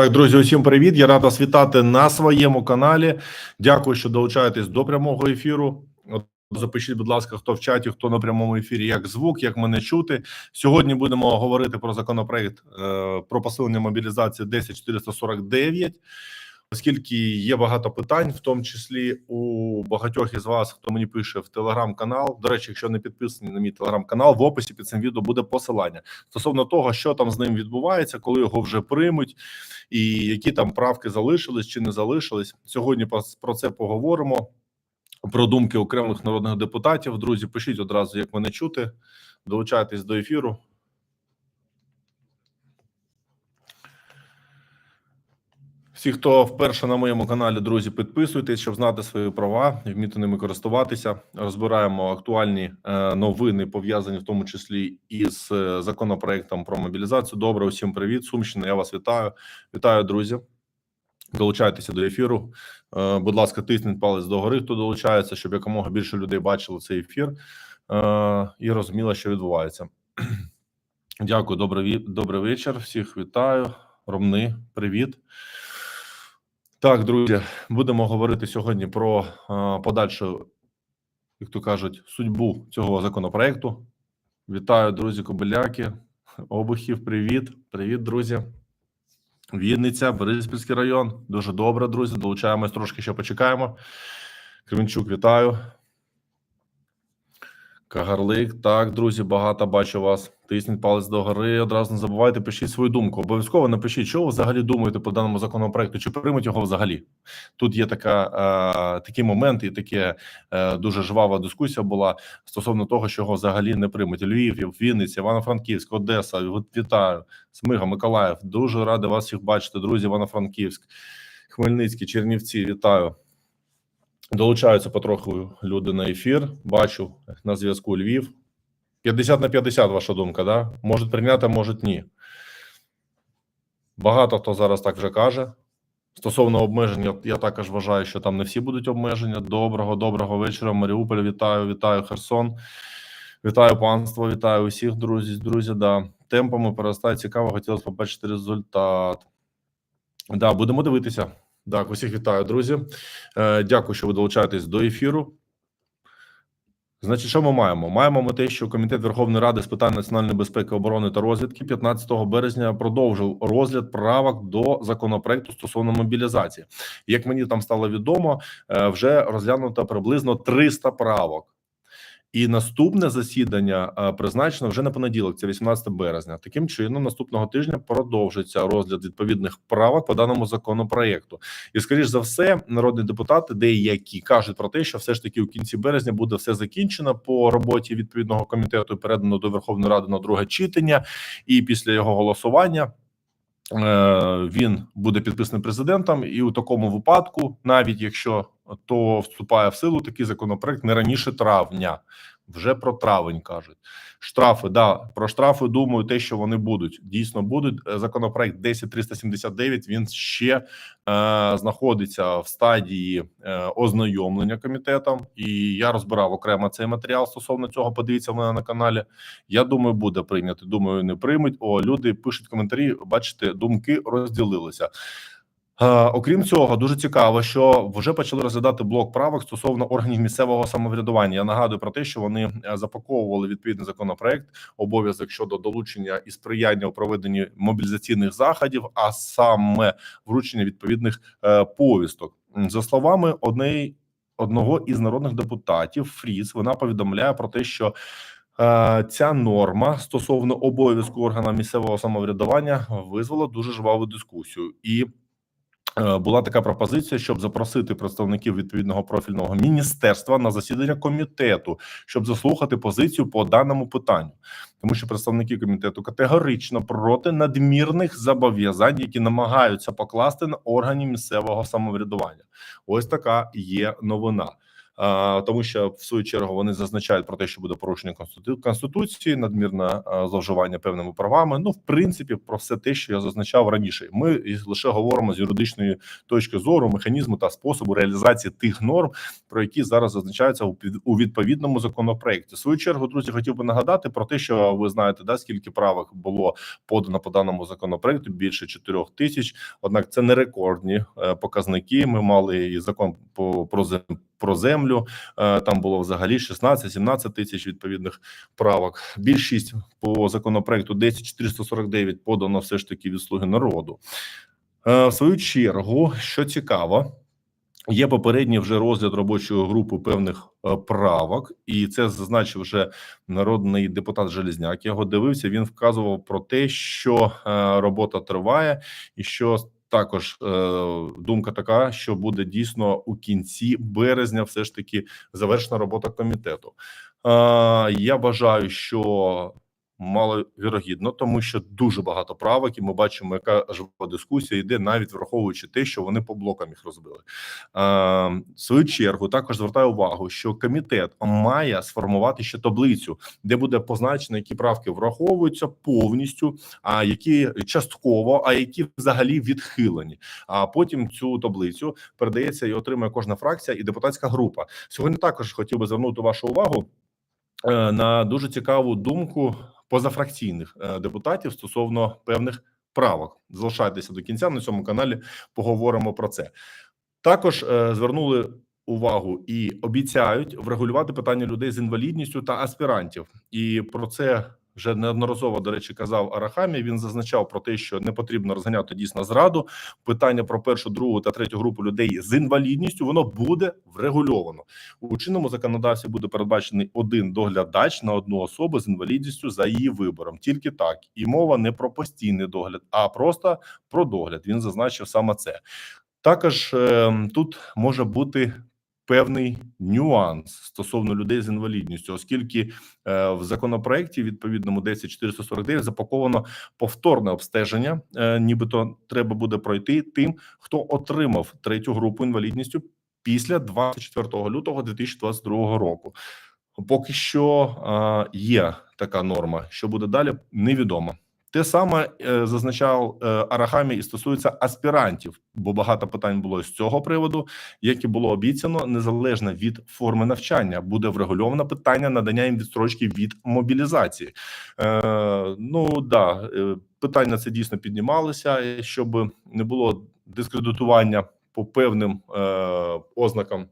Так, друзі, усім привіт. Я рад вас вітати на своєму каналі. Дякую, що долучаєтесь до прямого ефіру. Запишіть, будь ласка, хто в чаті, хто на прямому ефірі, як звук, як мене чути. Сьогодні будемо говорити про законопроект е, про посилення мобілізації 10449. Оскільки є багато питань, в тому числі у багатьох із вас, хто мені пише в телеграм-канал. До речі, якщо не підписані на мій телеграм-канал, в описі під цим відео буде посилання стосовно того, що там з ним відбувається, коли його вже приймуть, і які там правки залишились чи не залишились. Сьогодні про це поговоримо. Про думки окремих народних депутатів. Друзі, пишіть одразу, як мене чути. Долучайтесь до ефіру. Всі, хто вперше на моєму каналі, друзі, підписуйтесь, щоб знати свої права вміти ними користуватися. Розбираємо актуальні е, новини, пов'язані в тому числі із е, законопроектом про мобілізацію. Добре, усім привіт, Сумщина. Я вас вітаю. Вітаю, друзі. Долучайтеся до ефіру. Е, будь ласка, тисніть палець догори, хто долучається, щоб якомога більше людей бачили цей ефір і розуміли, що відбувається. Дякую, добрий, добрий вечір. Всіх вітаю. Ромни, привіт. Так, друзі, будемо говорити сьогодні про е, подальшу, як то кажуть, судьбу цього законопроекту. Вітаю, друзі, Кобиляки, Обухів. Привіт, привіт, друзі. Вінниця, Бориспільський район. Дуже добре, друзі. Долучаємось трошки ще почекаємо. Кременчук, вітаю. Кагарлик. Так, друзі, багато бачу вас. Тисніть палець догори. Одразу не забувайте, пишіть свою думку. Обов'язково напишіть, що ви взагалі думаєте по даному законопроекту, чи приймуть його взагалі. Тут є така, е, такий момент і таке е, дуже жвава дискусія була стосовно того, що його взагалі не приймуть. Львів, Вінниця, Івано-Франківськ, Одеса. Вітаю, Смига, Миколаїв. Дуже радий вас всіх бачити, друзі. Івано-Франківськ, Хмельницький, Чернівці. Вітаю. Долучаються потроху люди на ефір. Бачу на зв'язку Львів. 50 на 50 ваша думка, да? Можуть прийняти, можуть ні. Багато хто зараз так вже каже. Стосовно обмежень, я- також вважаю, що там не всі будуть обмеження. Доброго, доброго вечора. Маріуполь, вітаю, вітаю Херсон. Вітаю панство, вітаю усіх, друзі. Друзі, да. Темпами перестає цікаво, хотілося побачити результат. Да, будемо дивитися. Так, усіх вітаю, друзі. Е, дякую, що ви долучаєтесь до ефіру. Значить, що ми маємо? Маємо ми те, що Комітет Верховної Ради з питань національної безпеки, оборони та розвідки 15 березня продовжив розгляд правок до законопроекту стосовно мобілізації. Як мені там стало відомо, е, вже розглянуто приблизно 300 правок. І наступне засідання е, призначено вже на понеділок, це 18 березня. Таким чином, наступного тижня продовжиться розгляд відповідних правок по даному законопроекту. І скоріш за все, народні депутати, деякі кажуть про те, що все ж таки у кінці березня буде все закінчено по роботі відповідного комітету, передано до Верховної Ради на друге читання, і після його голосування. Е, Він буде підписаний президентом, і у такому випадку, навіть якщо то вступає в силу такий законопроект не раніше травня, вже про травень кажуть. Штрафи, да, про штрафи думаю, те, що вони будуть, дійсно будуть. Е, Законопроект 10379, Він ще е, знаходиться в стадії е, ознайомлення комітетом, і я розбирав окремо цей матеріал стосовно цього. Подивіться в мене на каналі. Я думаю, буде прийнято. Думаю, не приймуть. О, люди пишуть коментарі. Бачите, думки розділилися. Е, Окрім цього, дуже цікаво, що вже почали розглядати блок правок стосовно органів місцевого самоврядування. Я нагадую про те, що вони е, запаковували відповідний законопроект, обов'язок щодо долучення і сприяння у проведенні мобілізаційних заходів, а саме вручення відповідних е, повісток. За словами однієї одного із народних депутатів, Фріс, вона повідомляє про те, що ця норма стосовно обов'язку органам місцевого самоврядування визвала дуже жваву дискусію і. Е, Була така пропозиція, щоб запросити представників відповідного профільного міністерства на засідання комітету, щоб заслухати позицію по даному питанню, тому що представники комітету категорично проти надмірних зобов'язань, які намагаються покласти на органи місцевого самоврядування. Ось така є новина. Тому що в свою чергу вони зазначають про те, що буде порушення конститу- конституції, надмірне зловживання певними правами. Ну, в принципі, про все те, що я зазначав раніше. Ми лише говоримо з юридичної точки зору, механізму та способу реалізації тих норм, про які зараз зазначаються у відповідному законопроекті. В свою чергу, друзі, хотів би нагадати про те, що ви знаєте, да скільки правок було подано по даному законопроекту більше 4 тисяч. Однак це не рекордні е, показники. Ми мали і закон про зем- про землю. е, Там було взагалі 16-17 тисяч відповідних правок. Більшість по законопроекту 10449 подано все ж таки від слуги народу. Е, В свою чергу, що цікаво, Є попередній вже розгляд робочої групи певних е, правок, і це зазначив вже народний депутат Железняк. Я його дивився. Він вказував про те, що робота триває, і що також е, думка така, що буде дійсно у кінці березня, все ж таки завершена робота комітету. Е, я вважаю, що маловірогідно, тому що дуже багато правок, і ми бачимо, яка жива дискусія йде, навіть враховуючи те, що вони по блокам їх розбили. Е, в свою чергу також звертаю увагу, що комітет має сформувати ще таблицю, де буде позначено, які правки враховуються повністю, а які частково, а які взагалі відхилені. А потім цю таблицю передається і отримує кожна фракція і депутатська група. Сьогодні також хотів би звернути вашу увагу е, на дуже цікаву думку позафракційних е, депутатів стосовно певних правок. Залишайтеся до кінця на цьому каналі. Поговоримо про це. Також е, звернули увагу і обіцяють врегулювати питання людей з інвалідністю та аспірантів. І про це вже неодноразово до речі казав Арахамі. Він зазначав про те, що не потрібно розганяти дійсно зраду. Питання про першу, другу та третю групу людей з інвалідністю воно буде врегульовано у чинному законодавстві. Буде передбачений один доглядач на одну особу з інвалідністю за її вибором. Тільки так, і мова не про постійний догляд, а просто про догляд. Він зазначив саме це. Також е, тут може бути певний нюанс стосовно людей з інвалідністю, оскільки е, в законопроекті відповідному 10449 запаковано повторне обстеження, е, нібито треба буде пройти тим, хто отримав третю групу інвалідністю після 24 лютого 2022 року. Поки що е, є така норма. Що буде далі, невідомо. Те саме е, зазначав е, Арахамі і стосується аспірантів, бо багато питань було з цього приводу, як і було обіцяно, незалежно від форми навчання буде врегульовано питання надання їм відстрочки від мобілізації. Е, ну да, е, питання це дійсно піднімалося, щоб не було дискредитування по певним е, ознакам.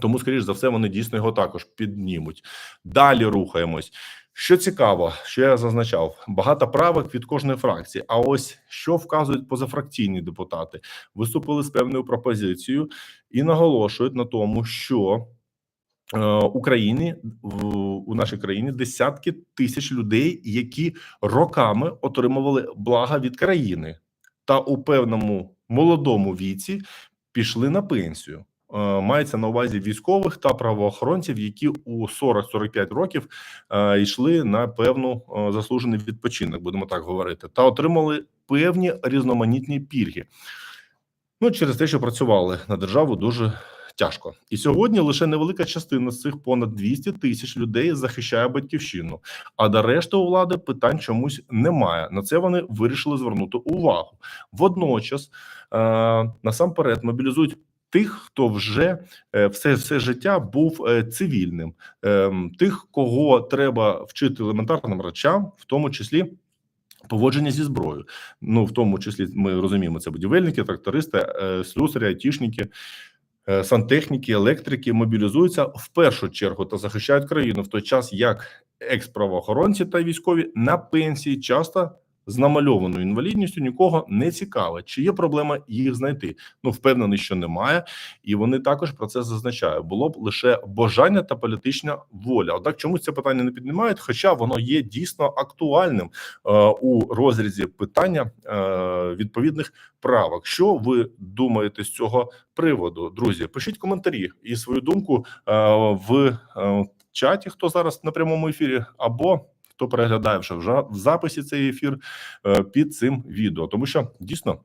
Тому, скоріш за все, вони дійсно його також піднімуть. Далі рухаємось. Що цікаво, що я зазначав, багато правок від кожної фракції. А ось що вказують позафракційні депутати, виступили з певною пропозицією і наголошують на тому, що е, Україні в у нашій країні десятки тисяч людей, які роками отримували блага від країни, та у певному молодому віці пішли на пенсію. Е, Мається на увазі військових та правоохоронців, які у 40-45 років е, йшли на певну е, заслужений відпочинок, будемо так говорити, та отримали певні різноманітні пільги. Ну через те, що працювали на державу дуже тяжко, і сьогодні лише невелика частина з цих понад 200 тисяч людей захищає батьківщину. А до решти у влади питань чомусь немає. На це вони вирішили звернути увагу. Водночас насамперед мобілізують тих, хто вже е, все, все життя був е, цивільним, е, тих, кого треба вчити елементарним речам, в тому числі. Поводження зі зброєю, ну в тому числі ми розуміємо, це будівельники, трактористи, е, слюсарі, айтішники, сантехніки, електрики мобілізуються в першу чергу та захищають країну в той час, як екс-правоохоронці та військові на пенсії часто з намальованою інвалідністю нікого не цікавить, чи є проблема їх знайти. Ну впевнений, що немає, і вони також про це зазначають. Було б лише бажання та політична воля. Однак чомусь це питання не піднімають, хоча воно є дійсно актуальним е, у розрізі питання е, відповідних правок. Що ви думаєте з цього приводу, друзі? Пишіть коментарі і свою думку е, в е, чаті, хто зараз на прямому ефірі, або хто переглядає вже в записі цей ефір е, під цим відео, тому що дійсно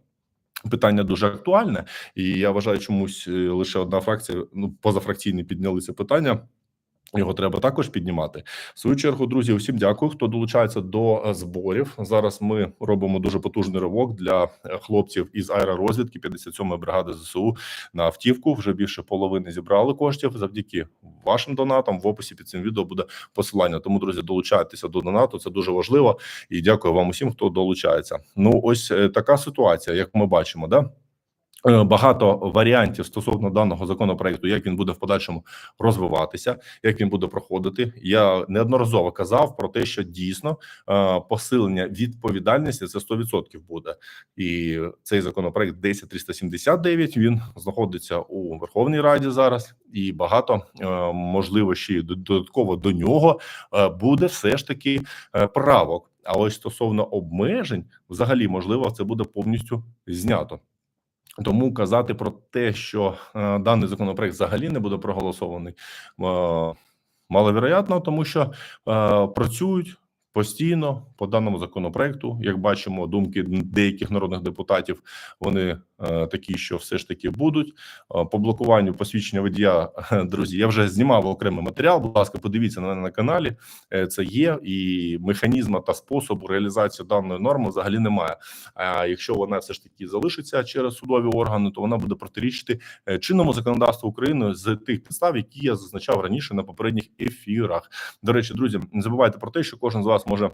Питання дуже актуальне, і я вважаю, чомусь е, лише одна фракція, ну позафракційні підняли це питання. Його треба також піднімати. В свою чергу, друзі, усім дякую, хто долучається до е, зборів. Зараз ми робимо дуже потужний ривок для е, хлопців із аеророзвідки 57-ї бригади ЗСУ на автівку. Вже більше половини зібрали коштів. Завдяки вашим донатам. В описі під цим відео буде посилання. Тому, друзі, долучайтеся до донату. Це дуже важливо. І дякую вам усім, хто долучається. Ну, ось е, така ситуація, як ми бачимо, да. Е, Багато варіантів стосовно даного законопроекту, як він буде в подальшому розвиватися, як він буде проходити. Я неодноразово казав про те, що дійсно е, посилення відповідальності це 100% буде. І цей законопроект 10379, Він знаходиться у Верховній Раді зараз, і багато е, можливостей д- додатково до нього буде все ж таки правок. А ось стосовно обмежень, взагалі можливо, це буде повністю знято. Тому казати про те, що е, даний законопроект взагалі не буде проголосований, е, маловероятно, тому що е, працюють постійно по даному законопроекту. Як бачимо, думки деяких народних депутатів вони е, такі, що все ж таки будуть. Е, по блокуванню посвідчення водія, друзі, я вже знімав окремий матеріал. Будь ласка, подивіться на мене на каналі. Е, Це є, і механізму та способу реалізації даної норми взагалі немає. А якщо вона все ж таки залишиться через судові органи, то вона буде протирічити е, чинному законодавству України з тих підстав, які я зазначав раніше на попередніх ефірах. До речі, друзі, не забувайте про те, що кожен з вас може.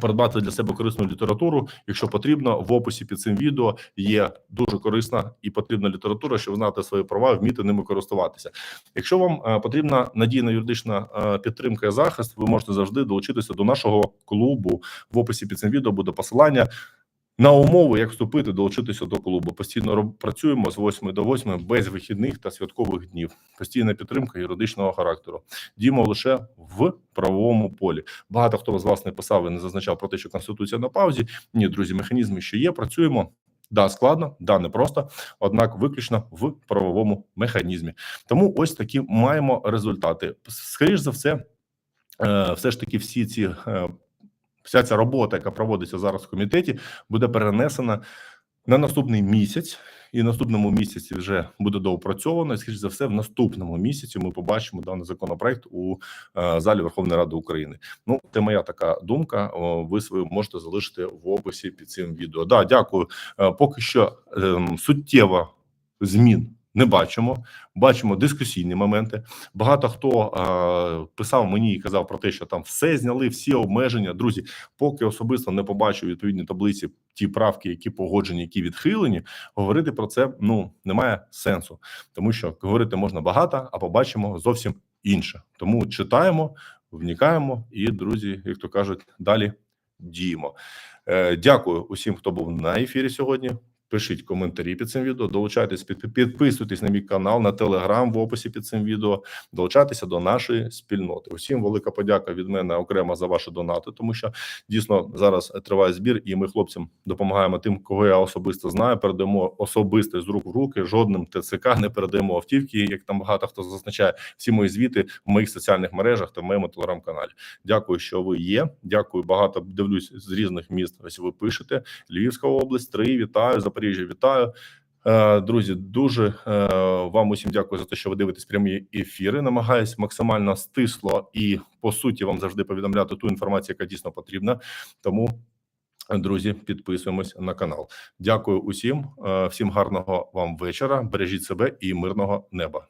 Придбати для себе корисну літературу, якщо потрібно, в описі під цим відео є дуже корисна і потрібна література, щоб знати свої права, вміти ними користуватися. Якщо вам е, потрібна надійна юридична е, підтримка і захист, ви можете завжди долучитися до нашого клубу. В описі під цим відео буде посилання на умови, як вступити, долучитися до клубу. Постійно працюємо з 8 до 8 без вихідних та святкових днів. Постійна підтримка юридичного характеру. Діємо лише в правовому полі. Багато хто з вас не писав і не зазначав про те, що конституція на паузі. Ні, друзі, механізми ще є. Працюємо. Да, складно, да, непросто, однак виключно в правовому механізмі. Тому ось такі маємо результати. Скоріш за все, е, все ж таки, всі ці е, вся ця робота, яка проводиться зараз в комітеті, буде перенесена на наступний місяць, і в наступному місяці вже буде доопрацьовано. І, за все, в наступному місяці ми побачимо даний законопроект у е, залі Верховної Ради України. Ну, це моя така думка. Ви свою можете залишити в описі під цим відео. Да, дякую. Е, поки що ем, суттєво змін. Не бачимо, бачимо дискусійні моменти. Багато хто е, писав мені і казав про те, що там все зняли, всі обмеження. Друзі, поки особисто не побачу відповідні таблиці, ті правки, які погоджені, які відхилені, говорити про це ну немає сенсу, тому що говорити можна багато, а побачимо зовсім інше. Тому читаємо, вникаємо і, друзі, як то кажуть, далі діємо. Е, дякую усім, хто був на ефірі сьогодні. Пишіть коментарі під цим відео, долучайтесь, під, підписуйтесь на мій канал, на телеграм в описі під цим відео, долучайтеся до нашої спільноти. Усім велика подяка від мене окремо за ваші донати, тому що дійсно зараз триває збір, і ми хлопцям допомагаємо тим, кого я особисто знаю. Передаємо особисто з рук в руки. Жодним ТЦК не передаємо автівки. Як там багато хто зазначає, всі мої звіти в моїх соціальних мережах та в моєму телеграм-каналі. Дякую, що ви є. Дякую. Багато дивлюсь з різних міст. Ось ви пишете. Львівська область, три вітаю, Запоріжжя, вітаю. Е, Друзі, дуже е, вам усім дякую за те, що ви дивитесь прямі ефіри. Намагаюсь максимально стисло і по суті вам завжди повідомляти ту інформацію, яка дійсно потрібна. Тому, друзі, підписуємось на канал. Дякую усім, е, всім гарного вам вечора. Бережіть себе і мирного неба.